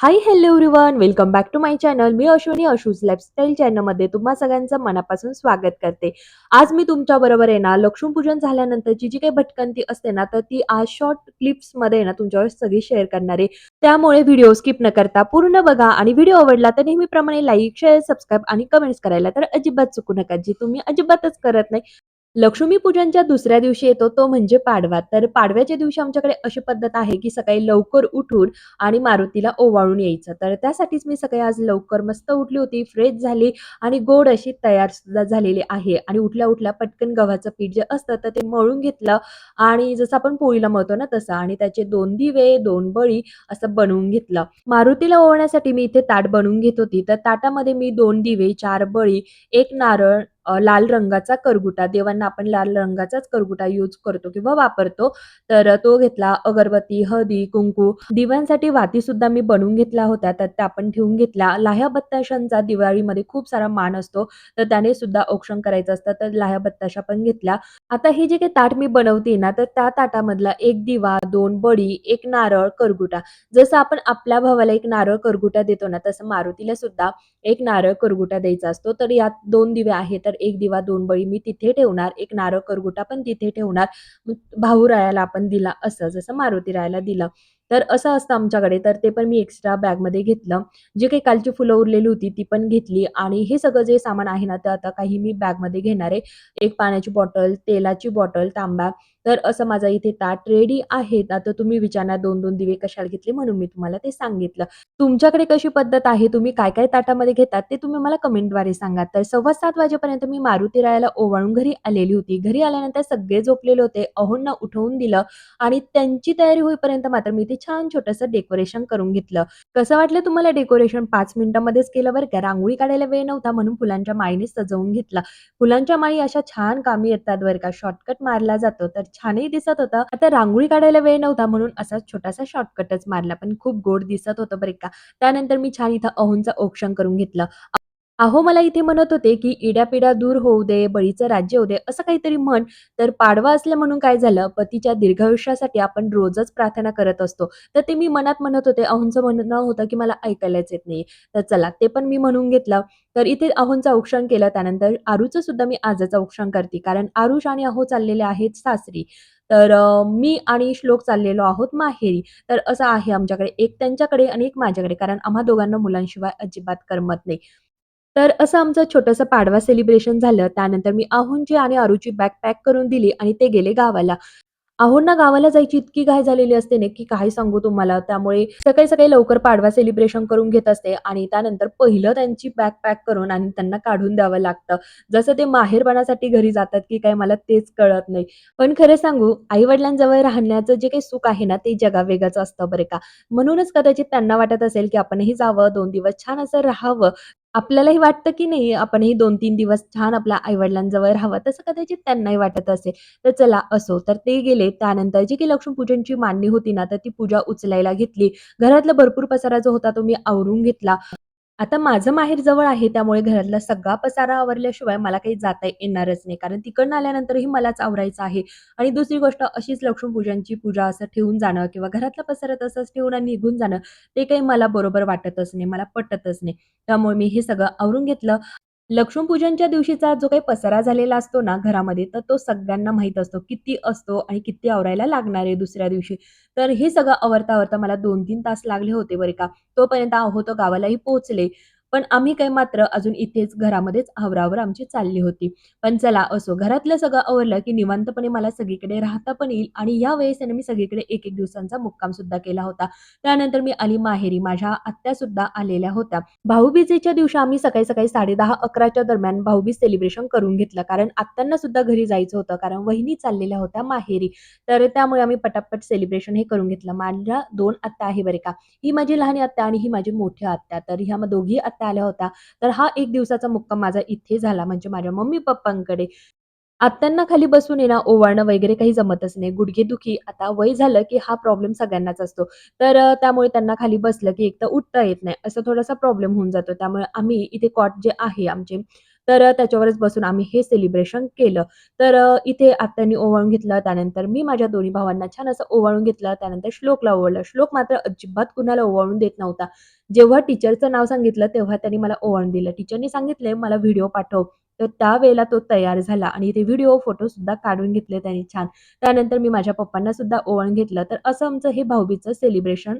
Hi hello everyone welcome back to my channel me Ashwini Ashu's lifestyle चॅनलमध्ये तुम्हा सगळ्यांचं मनापासून स्वागत करते. आज मी तुमच्या बरोबर आहे ना लक्ष्मीपूजन झाल्यानंतरची जी काही भटकंती असते ना तर ती आज शॉर्ट क्लिप्समध्ये ना तुमच्यावर सगळी शेअर करणार आहे. त्यामुळे व्हिडिओ स्किप न करता पूर्ण बघा आणि व्हिडिओ आवडला तर नेहमीप्रमाणे लाईक शेअर सबस्क्राईब आणि कमेंट्स करायला तर अजिबात चुकू नका. जी तुम्ही अजिबातच करत नाही लक्ष्मीपूजनच्या दुसऱ्या दिवशी येतो तो म्हणजे पाडवा. तर पाडव्याच्या दिवशी आमच्याकडे अशी पद्धत आहे की सकाळी लवकर उठून आणि मारुतीला ओवाळून यायचं. तर त्यासाठीच मी सकाळी आज लवकर मस्त उठली होती फ्रेश झाली आणि गोड अशी तयार सुद्धा झालेली आहे. आणि उठल्या उठल्या पटकन गव्हाचं पीठ जे असतं तर ते मळून घेतलं आणि जसं आपण पोळीला मळतो ना तसं आणि त्याचे दोन दिवे दोन बळी असं बनवून घेतलं. मारुतीला ओवण्यासाठी मी इथे ताट बनवून घेत होती. तर ताटामध्ये मी दोन दिवे चार बळी एक नारळ लाल रंगाचा करगुटा देवांना आपण लाल रंगाचाच करगुटा यूज करतो किंवा वापरतो. तर तो घेतला अगरबत्ती हळदी कुंकू दिव्यांसाठी वाती सुद्धा मी बनवून घेतल्या होत्या. तर त्या आपण ठेवून घेतल्या. लाह्या बत्ताशांचा दिवाळीमध्ये खूप सारा मान असतो. तर त्याने सुद्धा औक्षण करायचं असतं. तर लाह्या बत्ताशा पण घेतल्या. आता हे जे काही ताट मी बनवते ना तर त्या ताटामधला एक दिवा दोन बडी एक नारळ करगुटा. जसं आपण आपल्या भावाला एक नारळ करगुटा देतो ना तसं मारुतीला सुद्धा एक नारळ करगुटा द्यायचा असतो. तर यात दोन दिवे आहे तर एक दिवा दोन बळी मी तिथे ठेवणार एक नारळ करगुटा पण तिथे ठेवणार. भाऊ रायाला आपण दिला असं जसं मारुती रायाला दिलं. तर असं असतं आमच्याकडे. तर ते पण मी एक्स्ट्रा बॅगमध्ये घेतलं. जे काही कालची फुलं उरलेली होती ती पण घेतली. आणि हे सगळं जे सामान आहे ना ते आता काही मी बॅगमध्ये घेणार आहे. एक पाण्याची बॉटल तेलाची बॉटल तांबा तर असं माझा इथे ताट रेडी आहे. आता तुम्ही विचारणार दोन दोन दिवे कशाला घेतले म्हणून मी तुम्हाला ते सांगितलं. तुमच्याकडे कशी पद्धत आहे? तुम्ही काय काय ताटामध्ये घेतात ते तुम्ही मला कमेंटद्वारे सांगा. तर सव्वा सात वाजेपर्यंत मी मारुती रायाला ओवाळून घरी आलेली होती. घरी आल्यानंतर सगळे झोपलेले होते. अहोंना उठवून दिलं आणि त्यांची तयारी होईपर्यंत मात्र मी ते छान छोटंसं डेकोरेशन करून घेतलं. कसं वाटलं तुम्हाला डेकोरेशन पाच मिनिटांमध्येच केलं बरं का? रांगोळी काढायला वेळ नव्हता म्हणून फुलांच्या माळीने सजवून घेतला. फुलांच्या माळी अशा छान कामी येतात बरं का? शॉर्टकट मारला जातो. तर छानही दिसत होतं. आता रांगोळी काढायला वेळ नव्हता म्हणून असा छोटासा शॉर्टकटच मारला. पण खूप गोड दिसत होतं बरं का. त्यानंतर मी छान इथं अहोंचं औक्षण करून घेतलं. अहो मला इथे म्हणत होते की इड्यापिडा दूर होऊ दे बळीचं राज्य होऊ दे असं काहीतरी म्हण. तर पाडवा असलं म्हणून काय झालं? पतीच्या दीर्घायुष्यासाठी आपण रोजच प्रार्थना करत असतो. तर ते मी मनात म्हणत होते. अहोंचं म्हणणं होतं की मला ऐकायलाच येत नाही. तर चला ते पण मी म्हणून घेतलं. तर इथे अहोंचा औक्षण केलं. त्यानंतर आरूचं सुद्धा मी आजच औक्षण करते. कारण आरुष आणि अहो चाललेले आहेत सासरी. तर मी आणि श्लोक चाललेलो आहोत माहेरी. तर असं आहे आमच्याकडे. एक त्यांच्याकडे आणि एक माझ्याकडे. कारण आम्हा दोघांना मुलांशिवाय अजिबात करमत नाही. तर असं आमचं छोटंसं पाडवा सेलिब्रेशन झालं त्यानंतर मी आहुंची आणि आरूची बॅग पॅक करून दिली आणि ते गेले गावाला आहोंना गावाला जायची इतकी घाई झालेली असते ना, की काय सांगू तुम्हाला. त्यामुळे सकाळी-सकाळी लवकर पाडवा सेलिब्रेशन करून घेत असते आणि त्यानंतर पहिलं त्यांची बॅग पॅक करून आणि त्यांना काढून द्यावं लागतं. जसं ते माहेरपणासाठी घरी जातात, की काय मला तेच कळत नाही. पण खरं सांगू, आई-वडिलांजवळ राहण्याचं जे काही सुख आहे ना, ते जगावेगळंच असतं बरं का. म्हणूनच कदाचित त्यांना वाटत असेल, की आपणही जावं, दोन दिवस छान असं राहावं. आपल्यालाही वाटतं, की नाही आपणही 2-3 दिवस छान आपल्या आई-वडिलांजवळ राहावं. तसं कदाचित त्यांनाही वाटत असेल. तर चला असो. तर ते गेले. त्यानंतर जी काही लक्ष्मीपूजनची मांडणी होती ना, तर ती पूजा उचलायला घेतली. घरातला भरपूर पसारा जो होता तो मी आवरून घेतला. आता माझं माहेर जवळ आहे त्यामुळे घरातला सगळा पसारा आवरल्याशिवाय मला काही जाता येणारच नाही. कारण तिकडनं आल्यानंतरही मलाच आवरायचं आहे. आणि दुसरी गोष्ट अशीच लक्ष्मीपूजनची पूजा असं ठेवून जाणं किंवा घरातला पसारा तसंच ठेवून आणि निघून जाणं, ते काही मला बरोबर वाटतच नाही. मला पटतच नाही. त्यामुळे मी हे सगळं आवरून घेतलं. लक्ष्मीपूजनच्या दिवशीचा जो काही पसारा झालेला असतो ना घरामध्ये, तर तो सगळ्यांना माहीत असतो. किती असतो आणि किती आवरायला लागणार आहे दुसऱ्या दिवशी. तर हे सगळं आवरता-आवरता मला 2-3 तास लागले होते बरे का. तोपर्यंत अहो तो गावालाही पोहोचले. पण आम्ही काही मात्र अजून इथेच घरामध्येच आवरावर आमची चालली होती. पण चला असो, घरातलं सगळं आवरलं की निवांतपणे मला सगळीकडे राहता पण येईल आणि या वेळेस मी सगळीकडे 1-1 दिवसांचा मुक्काम सुद्धा केला होता. त्यानंतर मी आली माहेरी. माझ्या आत्यासुद्धा आलेल्या होत्या. भाऊबीजेच्या दिवशी आम्ही सकाळी-सकाळी 10:30-11च्या दरम्यान भाऊबीज सेलिब्रेशन करून घेतलं. कारण आत्यांना सुद्धा घरी जायचं होतं. कारण वहिनी चाललेल्या होत्या माहेरी. तर त्यामुळे आम्ही पटापट सेलिब्रेशन हे करून घेतलं. माझ्या दोन आत्या आहे बरं का. ही माझी लहान आत्या आणि ही माझी मोठी आत्या. तर ह्या दोघी आत्या आल्या होत्या. तर हा एक दिवसाचा मुक्काम माझा इथे झाला म्हणजे माझ्या मम्मी-पप्पांकडे. आत्यांना खाली बसून येणं ओवाळणं वगैरे काही जमतच नाही. गुडघेदुखी आता वय झालं, की हा प्रॉब्लेम सगळ्यांनाच असतो. तर त्यामुळे त्यांना खाली बसलं, की एक तर उठता येत नाही. असा थोडासा प्रॉब्लेम होऊन जातो. त्यामुळे आम्ही इथे कॉट जे आहे आमचे, तर त्याच्यावरच बसून आम्ही हे सेलिब्रेशन केलं. तर इथे आत्यांनी ओवाळून घेतलं. त्यानंतर मी माझ्या दोन्ही भावांना छान असं ओवाळून घेतलं. त्यानंतर श्लोकला ओवाळलं. श्लोक मात्र अजिबात कुणाला ओवाळून देत नव्हता. जेव्हा टीचरचं नाव सांगितलं, तेव्हा त्यांनी मला ओवाळून दिलं. टीचरनी सांगितले, "मला व्हिडिओ पाठव." तर त्यावेळेला तो तयार झाला आणि ते व्हिडिओ, फोटो सुद्धा काढून घेतले त्यांनी छान. त्यानंतर मी माझ्या पप्पांना सुद्धा ओवाळून घेतलं. तर असं आमचं हे भाऊबीचं सेलिब्रेशन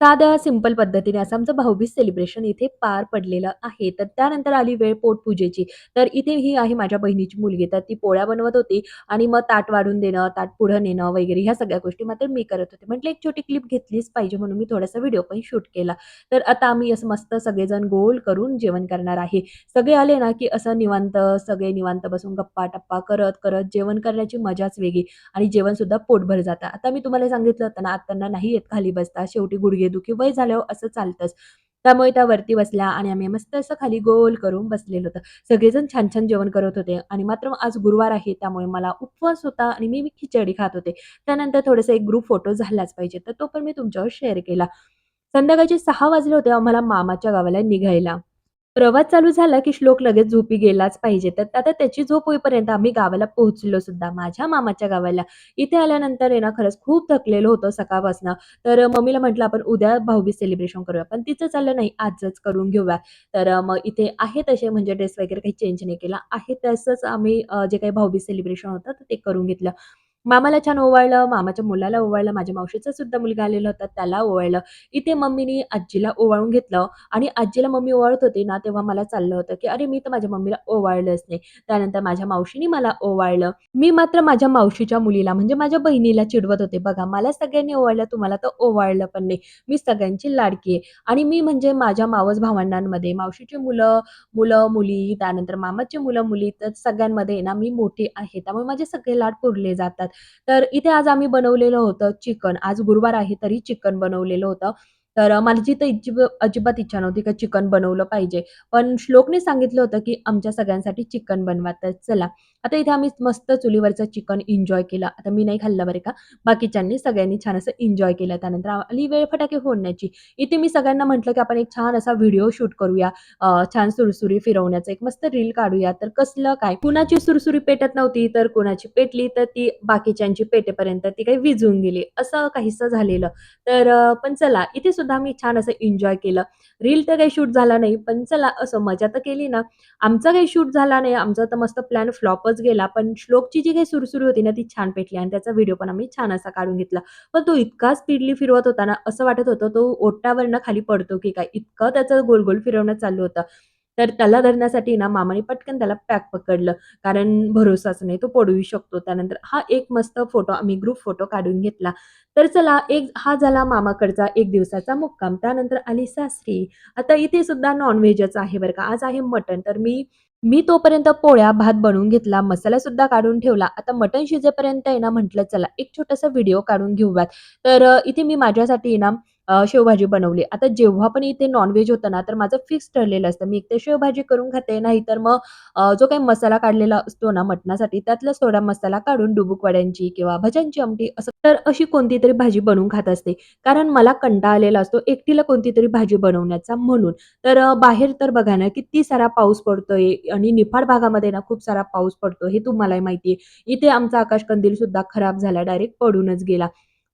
साध्या सिंपल पद्धतीने असं आमचं भाऊबीज सेलिब्रेशन इथे पार पडलेलं आहे. तर त्यानंतर आली वेळ पोटपूजेची. तर इथे ही आहे माझ्या बहिणीची मुलगी. तर ती पोळ्या बनवत होती आणि मग ताट वाढून देणं, ताट पुढं नेणं वगैरे ह्या सगळ्या गोष्टी मात्र मी करत होते. म्हटलं एक छोटी क्लिप घेतलीच पाहिजे म्हणून मी थोडासा व्हिडिओ पण शूट केला. तर आता आम्ही असं मस्त सगळेजण गोल करून जेवण करणार आहे. सगळे आले ना, की असं निवांत सगळे निवांत बसून गप्पा-टप्पा करत, करत जेवण करण्याची मजाच वेगळी आणि जेवणसुद्धा पोटभर जातं. आता मी तुम्हाला सांगितलं होतं ना, आत्ताना नाही येत खाली बसता. शेवटी गुडघे दुखी वय झाल्यावर असं चालतंच. त्यामुळे त्या वरती बसल्या आणि आम्ही मस्त असं खाली गोल करून बसलेलो होतं सगळेजण छान-छान जेवण करत होते आणि मात्र आज गुरुवार आहे त्यामुळे मला उपवास होता आणि मी खिचडी खात होते. त्यानंतर थोडासा एक ग्रुप फोटो झालाच पाहिजे, तर तो पण मी तुमच्यावर शेअर केला. संध्याकाळचे सहा वाजले होते आम्हाला मामाच्या गावाला निघायला. प्रवास चालू झाला, की श्लोक लगेच झोपी गेलाच पाहिजे. तर आता त्याची झोप होईपर्यंत आम्ही गावाला पोहोचलो सुद्धा, माझ्या मामाच्या गावाला. इथे आल्यानंतर आहे ना, खरंच खूप थकलेलो होतो सकाळपासून तर मम्मीला म्हटलं, "आपण उद्या भाऊबीज सेलिब्रेशन करूया." पण तिचं चाललं, "नाही, आजच करून घेऊया." तर मग इथे आहे तसे म्हणजे ड्रेस वगैरे काही चेंज नाही केला. आहे तसंच आम्ही जे काही भाऊबीज सेलिब्रेशन होतं, तर ते करून घेतलं. मामाला छान ओवाळलं, मामाच्या मुलाला ओवाळलं, माझ्या मावशीचा सुद्धा मुलगा आलेला होता, त्याला ओवाळलं. इथे मम्मीनी आजीला ओवाळून घेतलं आणि आजीला मम्मी ओवाळत होती ना, तेव्हा मला चाललं होतं, की अरे, मी तर माझ्या मम्मीला ओवाळलंच नाही. त्यानंतर माझ्या मावशीने मला ओवाळलं. मी मात्र माझ्या मावशीच्या मुलीला म्हणजे माझ्या बहिणीला चिडवत होते, "बघा, मला सगळ्यांनी ओवाळलं, तुम्हाला तर ओवाळलं पण नाही. मी सगळ्यांची लाडकी आहे." आणि मी म्हणजे माझ्या मावस भावंडांमध्ये मावशीची मुलं, मुलं-मुली, त्यानंतर मामाची मुलं-मुली, तर सगळ्यांमध्ये ना मी मोठी आहे. त्यामुळे माझे सगळे लाड पुरले जातात. तर इथे आज आम्ही बनवलेलं होतं चिकन. आज गुरुवार आहे तरी चिकन बनवलेलं होतं. तर माझी तर इजिब अजिबात इच्छा नव्हती की चिकन बनवलं पाहिजे. पण श्लोकने सांगितलं होतं, की आमच्या सगळ्यांसाठी चिकन बनवा. तर चला, आता इथे आम्ही मस्त चुलीवरचं चिकन एन्जॉय केलं. आता मी नाही खाल्लं बरं का. बाकीच्यांनी सगळ्यांनी छान असं एन्जॉय केलं. त्यानंतर आली वेळ फटाके फोडण्याची. इथे मी सगळ्यांना म्हटलं, की आपण एक छान असा व्हिडिओ शूट करूया. छान सुरसुरी फिरवण्याचं एक मस्त रील काढूया. तर कसलं काय, कुणाची सुरसुरी पेटत नव्हती, तर कुणाची पेटली, तर ती बाकीच्यांची पेटेपर्यंत ती काही विझून गेली. असं काहीसं झालेलं. तर पण चला, इथे सुद्धा आम्ही छान असं एन्जॉय केलं. रील तर काही शूट झाला नाही, पण चला असं मजा तर केली ना. आमचा काही शूट झाला नाही. आमचा तर मस्त प्लॅन फ्लॉपच गेला. पण श्लोकची जी काही सुरसुरी होती ना, ती छान पेटली आणि त्याचा व्हिडिओ पण आम्ही छान असा काढून घेतला. पण तो इतका स्पीडली फिरवत होता ना, असं वाटत होतं तो ओट्यावरनं खाली पडतो की काय, इतकं त्याचं गोल-गोल फिरवणं चालू होतं. तर त्याला धरण्यासाठी ना मामाने पटकन त्याला पॅक पकडलं. कारण भरोसाच नाही, तो पडवू शकतो. त्यानंतर हा एक मस्त फोटो आम्ही ग्रुप फोटो काढून घेतला. तर चला, एक हा झाला मामाकडचा एक दिवसाचा मुक्काम. त्यानंतर आली सासरी. आता इथे सुद्धा नॉनव्हेजच आहे बरं का. आज आहे मटण. तर मी मी तोपर्यंत पोळ्या, भात बनवून घेतला, मसालासुद्धा काढून ठेवला. आता मटण शिजेपर्यंत आहे ना, म्हटलं चला एक छोटासा व्हिडिओ काढून घेऊयात. तर इथे मी माझ्यासाठी ना शेवभाजी बनवली. आता जेव्हा पण इथे नॉनव्हेज होतं ना, तर माझं फिक्स ठरलेलं असतं. मी एकतर शेवभाजी करून खाते, नाहीतर मग जो काही मसाला काढलेला असतो ना मटणासाठी, त्यातलाच थोडा मसाला काढून डुबुकवाड्यांची किंवा भज्यांची आमटी असं तर अशी कोणतीतरी भाजी बनवून खात असते. कारण मला कंटाळा आलेला असतो एकटीला कोणतीतरी भाजी बनवण्याचा म्हणून. तर बाहेर तर बघा ना, किती सारा पाऊस पडतोय आणि निफाड भागामध्ये ना खूप सारा पाऊस पडतो, हे तुम्हालाही माहिती आहे. इथे आमचा आकाशकंदील सुद्धा खराब झाला, डायरेक्ट पडूनच गेला.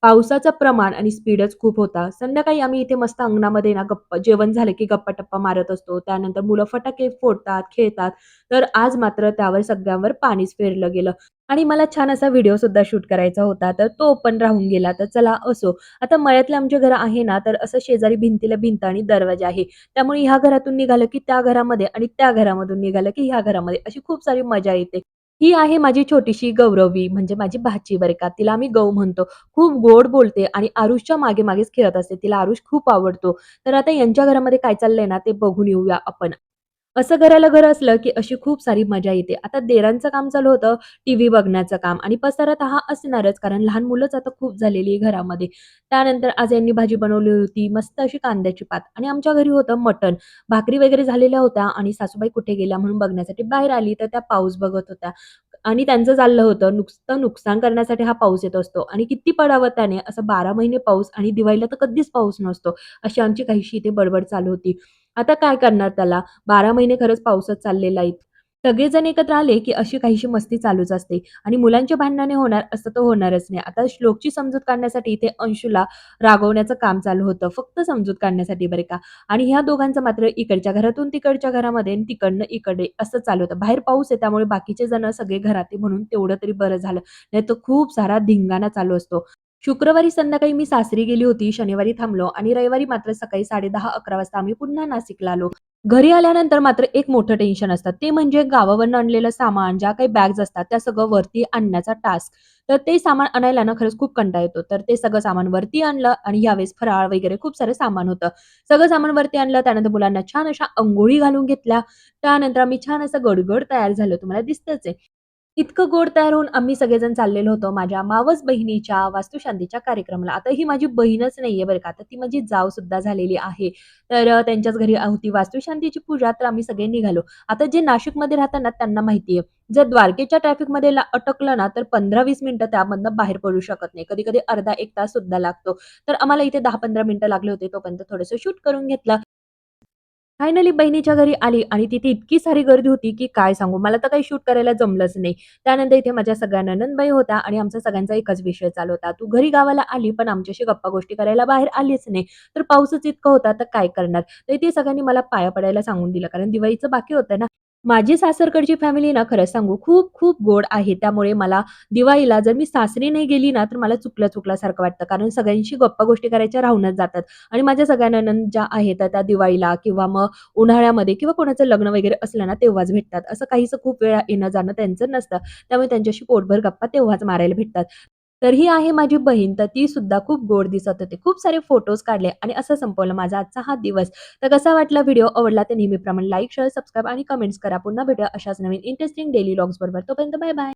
पावसाचं प्रमाण आणि स्पीडच खूप होता. संध्याकाळी आम्ही इथे मस्त अंगणामध्ये ना गप्पा जेवण झालं की गप्पा-टप्पा मारत असतो. त्यानंतर मुलं फटाके फोडतात, खेळतात. तर आज मात्र त्यावर सगळ्यांवर पाणीच फेरलं गेलं आणि मला छान असा व्हिडिओ सुद्धा शूट करायचा होता, तर तो पण राहून गेला. तर चला असो. आता मळ्यातलं आमचे घर आहे ना, तर असं शेजारी भिंतीला भिंत आणि दरवाजा आहे. त्यामुळे ह्या घरातून निघालं की त्या घरामध्ये आणि त्या घरामधून निघालं की ह्या घरामध्ये अशी खूप सारी मजा येते. ही आहे माझी छोटीशी गौरवी म्हणजे माझी भाची बरं का. तिला आम्ही गौ म्हणतो. खूप गोड बोलते आणि आरुषच्या मागे-मागेच खेळत असते. तिला आरुष खूप आवडतो. तर आता यांच्या घरामध्ये काय चाललंय ना, ते बघून येऊया आपण. असं घराला घर असलं, की अशी खूप सारी मजा येते. आता देरांचं काम चालू होतं, टीव्ही बघण्याचं काम आणि पसारा तर हा असणारच, कारण लहान मुलंच आता खूप झालेली आहे घरामध्ये. त्यानंतर आज यांनी भाजी बनवली होती, मस्त अशी कांद्याची पात आणि आमच्या घरी होतं मटण. भाकरी वगैरे झालेल्या होत्या आणि सासूबाई कुठे गेल्या म्हणून बघण्यासाठी बाहेर आली, तर त्या पाऊस बघत होत्या आणि त्यांचं चाललं होतं, नुसतं नुकसान करण्यासाठी हा पाऊस येत असतो आणि किती पडावं त्याने, असं 12 महिने पाऊस आणि दिवाळीला तर कधीच पाऊस नसतो, अशी आमची काहीशी इथे बडबड चालू होती. आता काय करणार त्याला? 12 महिने खरंच पाऊसच चाललेला आहे. सगळेजण एकत्र आले, की अशी काहीशी मस्ती चालूच असते आणि मुलांच्या भांडणाने होणार असं तर होणारच नाही. आता श्लोकची समजूत काढण्यासाठी इथे अंशूला रागवण्याचं काम चालू होतं. फक्त समजूत काढण्यासाठी बरं का आणि ह्या दोघांचं मात्र इकडच्या घरातून तिकडच्या घरामध्ये आणि तिकडनं इकडे असं चालू होतं. बाहेर पाऊस आहे त्यामुळे बाकीचे जण सगळे घरात म्हणून तेवढं तरी बरं झालं. नाही तर खूप सारा धिंगाणा चालू असतो. शुक्रवारी संध्याकाळी मी सासरी गेली होती, शनिवारी थांबलो आणि रविवारी मात्र सकाळी साडे दहा अकरा वाजता आम्ही पुन्हा नाशिकला आलो. घरी आल्यानंतर मात्र एक मोठं टेन्शन असतं. ते म्हणजे गावावरून आणलेलं सामान, ज्या काही बॅग्स असतात त्या सगळं वरती आणण्याचा टास्क. तर ते सामान आणायला ना खरंच खूप कंटा येतो. तर ते सगळं सामान वरती आणलं आणि यावेळेस फराळ वगैरे खूप सारं सामान होतं. सगळं सामान वरती आणलं. त्यानंतर मुलांना छान अशा अंघोळी घालून घेतल्या. त्यानंतर आम्ही छान असं गडगड तयार झालं तुम्हाला दिसतंच आहे. इतकं गोड तयार होऊन आम्ही सगळेजण चाललेलो होतो माझ्या मावस बहिणीच्या वास्तुशांतीच्या कार्यक्रमाला. आता ही माझी बहीणच नाहीये बरं का, आता ती माझी जाव सुद्धा झालेली आहे. तर त्यांच्याच घरी होती वास्तुशांतीची पूजा, तर आम्ही सगळे निघालो. आता जे नाशिकमध्ये राहतात ना, त्यांना माहिती आहे. जर द्वारकेच्या ट्रॅफिकमध्ये अटकलं ना, तर 15-20 मिनिटं त्यामधनं बाहेर पडू शकत नाही. कधी-कधी अर्धा एक तास सुद्धा लागतो. तर आम्हाला इथे 10-15 मिनिटं लागले होते. तोपर्यंत थोडंसं शूट करून घेतलं. फायनली बहिणीच्या घरी आली आणि तिथे इतकी सारी गर्दी होती, की काय सांगू. मला तर काही शूट करायला जमलंच नाही. त्यानंतर इथे माझ्या सगळ्या नणंदबाई होता आणि आमचा सगळ्यांचा एकच विषय चालू होता. "तू घरी गावाला आली, पण आमच्याशी गप्पा-गोष्टी करायला बाहेर आलीच नाही. तर पाऊसच इतका होता, तर काय करणार?" तर इथे सगळ्यांनी मला पाया पडायला सांगून दिलं, कारण दिवाळीचं बाकी होतं ना. माझी सासरकडची फॅमिली ना, खरं सांगू खूप खूप गोड आहे. त्यामुळे मला दिवाळीला जर मी सासरी नाही गेली ना, तर मला चुकलं-चुकल्यासारखं वाटतं. कारण सगळ्यांशी गप्पा-गोष्टी करायच्या राहूनच जातात आणि माझ्या सगळ्या नणंद ज्या आहेत, त्या दिवाळीला किंवा मग उन्हाळ्यामध्ये किंवा कोणाचं लग्न वगैरे असलं ना, तेव्हाच भेटतात. असं काहीसं खूप वेळा येणं-जाणं त्यांचं नसतं. त्यामुळे त्यांच्याशी पोटभर गप्पा तेव्हाच मारायला भेटतात. तर ही आहे माझी बहीण, तर ती सुद्धा खूप गोड दिसत होती. खूप सारे फोटोज काढले आणि असं संपवलं माझा आजचा हा दिवस. तर कसा वाटला व्हिडिओ? आवडला तर नेहमीप्रमाणे लाईक, शेअर, सबस्क्राईब आणि कमेंट्स करा. पुन्हा भेटूया अशाच नवीन इंटरेस्टिंग डेली व्लॉग्सबरोबर. तोपर्यंत बाय बाय.